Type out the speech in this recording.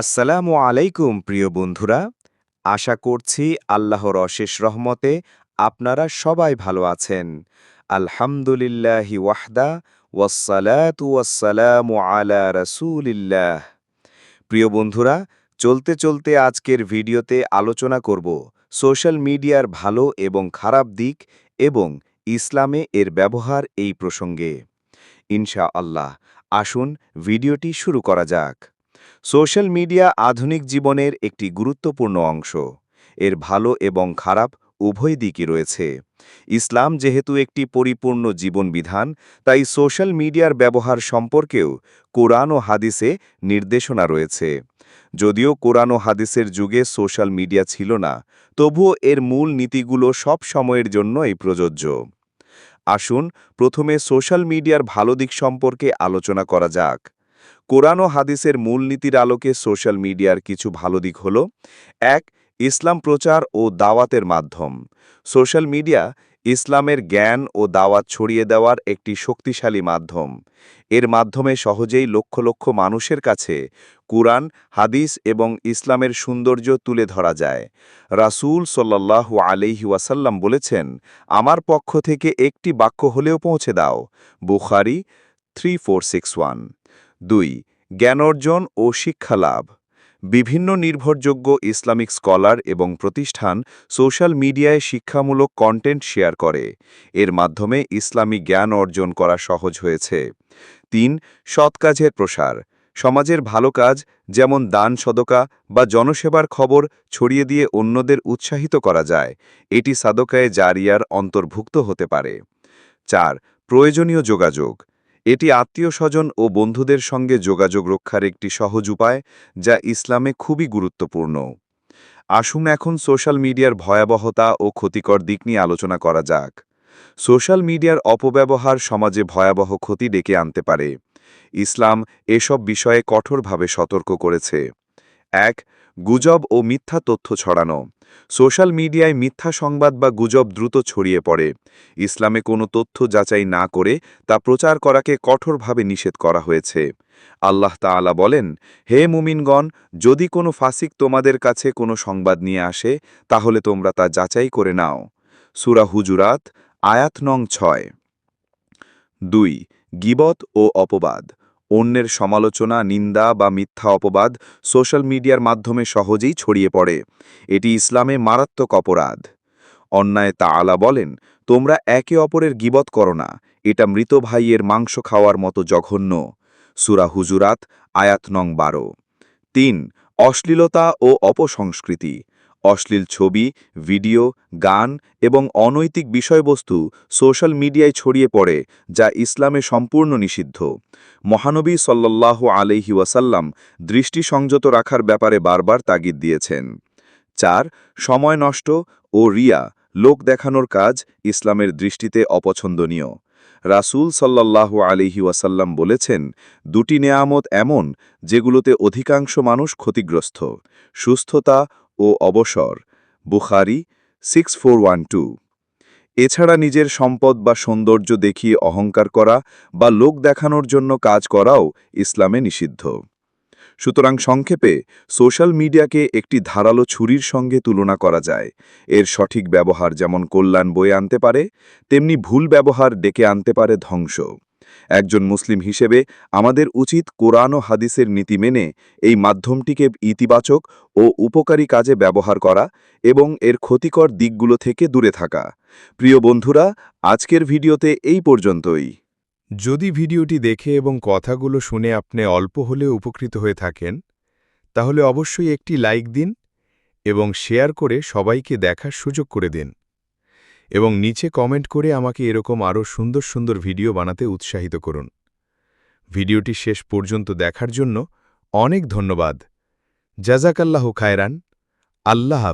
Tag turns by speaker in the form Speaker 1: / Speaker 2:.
Speaker 1: আসসালামু আলাইকুম, প্রিয় বন্ধুরা। আশা করছি আল্লাহর অশেষ রহমতে আপনারা সবাই ভালো আছেন। আলহামদুলিল্লাহি ওয়াহদা ওয়াসসালামু আলা রাসূলিল্লাহ। প্রিয় বন্ধুরা, চলতে চলতে আজকের ভিডিওতে আলোচনা করব সোশ্যাল মিডিয়ার ভালো এবং খারাপ দিক এবং ইসলামে এর ব্যবহার এই প্রসঙ্গে। ইনশা আল্লাহ আসুন ভিডিওটি শুরু করা যাক। সোশ্যাল মিডিয়া আধুনিক জীবনের একটি গুরুত্বপূর্ণ অংশ। এর ভালো এবং খারাপ উভয় দিকই রয়েছে। ইসলাম যেহেতু একটি পরিপূর্ণ জীবন বিধান তাই সোশ্যাল মিডিয়ার ব্যবহার সম্পর্কেও কোরআন ও হাদিসে নির্দেশনা রয়েছে। যদিও কোরআন ও হাদিসের যুগে সোশ্যাল মিডিয়া ছিল না, তবুও এর মূল নীতিগুলো সব সময়ের জন্যই প্রযোজ্য। আসুন, প্রথমে সোশ্যাল মিডিয়ার ভালো দিক সম্পর্কে আলোচনা করা যাক। কোরআন ও হাদিসের মূলনীতির আলোকে সোশ্যাল মিডিয়ার কিছু ভালো দিক হল, এক, ইসলাম প্রচার ও দাওয়াতের মাধ্যম। সোশ্যাল মিডিয়া ইসলামের জ্ঞান ও দাওয়াত ছড়িয়ে দেওয়ার একটি শক্তিশালী মাধ্যম। এর মাধ্যমে সহজেই লক্ষ লক্ষ মানুষের কাছে কুরআন, হাদিস এবং ইসলামের সৌন্দর্য তুলে ধরা যায়। রাসূল আলাইহি ওয়াসাল্লাম বলেছেন, আমার পক্ষ থেকে একটি বাক্য হলেও পৌঁছে দাও। Bukhari three four six one. দুই, জ্ঞান অর্জন ও শিক্ষা লাভ। বিভিন্ন নির্ভরযোগ্য ইসলামিক স্কলার এবং প্রতিষ্ঠান সোশ্যাল মিডিয়ায় শিক্ষামূলক কন্টেন্ট শেয়ার করে। এর মাধ্যমে ইসলামী জ্ঞান অর্জন করা সহজ হয়েছে। তিন, সৎ কাজের প্রসার। সমাজের ভালো কাজ, যেমন দান সদকা বা জনসেবার খবর ছড়িয়ে দিয়ে অন্যদের উৎসাহিত করা যায়। এটি সাদকায়ে জারিয়ার অন্তর্ভুক্ত হতে পারে। চার, প্রয়োজনীয় যোগাযোগ। এটি আত্মীয় স্বজন ও বন্ধুদের সঙ্গে যোগাযোগ রক্ষার একটি সহজ উপায়, যা ইসলামে খুবই গুরুত্বপূর্ণ। আসুন এখন সোশ্যাল মিডিয়ার ভয়াবহতা ও ক্ষতিকর দিক নিয়ে আলোচনা করা যাক। সোশ্যাল মিডিয়ার অপব্যবহার সমাজে ভয়াবহ ক্ষতি ডেকে আনতে পারে। ইসলাম এসব বিষয়ে কঠোরভাবে সতর্ক করেছে। এক, গুজব ও মিথ্যা তথ্য ছড়ানো। সোশ্যাল মিডিয়ায় মিথ্যা সংবাদ বা গুজব দ্রুত ছড়িয়ে পড়ে। ইসলামে কোনো তথ্য যাচাই না করে তা প্রচার করাকে কঠোরভাবে নিষেধ করা হয়েছে। আল্লাহ তাআলা বলেন, হে মুমিনগণ, যদি কোনো ফাসিক তোমাদের কাছে কোনো সংবাদ নিয়ে আসে, তাহলে তোমরা তা যাচাই করে নাও। সুরা হুজুরাত, আয়াত নং ছয়। দুই, গিবত ও অপবাদ। অন্যের সমালোচনা, নিন্দা বা মিথ্যা অপবাদ সোশ্যাল মিডিয়ার মাধ্যমে সহজেই ছড়িয়ে পড়ে। এটি ইসলামে মারাত্মক অপরাধ। অন্যায় তাআলা বলেন, তোমরা একে অপরের গিবত করো না, এটা মৃত ভাইয়ের মাংস খাওয়ার মতো জঘন্য। সুরা হুজুরাত, আয়াত নং বারো। তিন, অশ্লীলতা ও অপসংস্কৃতি। অশ্লীল ছবি, ভিডিও, গান এবং অনৈতিক বিষয়বস্তু সোশ্যাল মিডিয়ায় ছড়িয়ে পড়ে, যা ইসলামে সম্পূর্ণ নিষিদ্ধ। মহানবী সাল্লাল্লাহু আলহি ওয়াসাল্লাম দৃষ্টি সংযত রাখার ব্যাপারে বারবার তাগিদ দিয়েছেন। চার, সময় নষ্ট ও রিয়া, লোক দেখানোর কাজ ইসলামের দৃষ্টিতে অপছন্দনীয়। রাসূল সাল্লাল্লাহু আলিহি ওয়াসাল্লাম বলেছেন, দুটি নেয়ামত এমন, যেগুলোতে অধিকাংশ মানুষ ক্ষতিগ্রস্ত। সুস্থতা ও অবসর। Bukhari six four one two এছাড়া নিজের সম্পদ বা সৌন্দর্য দেখিয়ে অহংকার করা বা লোক দেখানোর জন্য কাজ করাও ইসলামে নিষিদ্ধ। সুতরাং সংক্ষেপে, সোশ্যাল মিডিয়াকে একটি ধারালো ছুরির সঙ্গে তুলনা করা যায়। এর সঠিক ব্যবহার যেমন কল্যাণ বয়ে আনতে পারে, তেমনি ভুল ব্যবহার ডেকে আনতে পারে ধ্বংস। একজন মুসলিম হিসেবে আমাদের উচিত কোরআন ও হাদিসের নীতি মেনে এই মাধ্যমটিকে ইতিবাচক ও উপকারী কাজে ব্যবহার করা এবং এর ক্ষতিকর দিকগুলো থেকে দূরে থাকা। প্রিয় বন্ধুরা, আজকের ভিডিওতে এই পর্যন্তই।
Speaker 2: যদি ভিডিওটি দেখে এবং কথাগুলো শুনে আপনি অল্প হলেও উপকৃত হয়ে থাকেন, তাহলে অবশ্যই একটি লাইক দিন এবং শেয়ার করে সবাইকে দেখার সুযোগ করে দিন। এবং নিচে কমেন্ট করে আমাকে এরকম আরও সুন্দর সুন্দর ভিডিও বানাতে উৎসাহিত করুন। ভিডিওটি শেষ পর্যন্ত দেখার জন্য অনেক ধন্যবাদ। জাজাকাল্লাহ খায়রান। আল্লাহ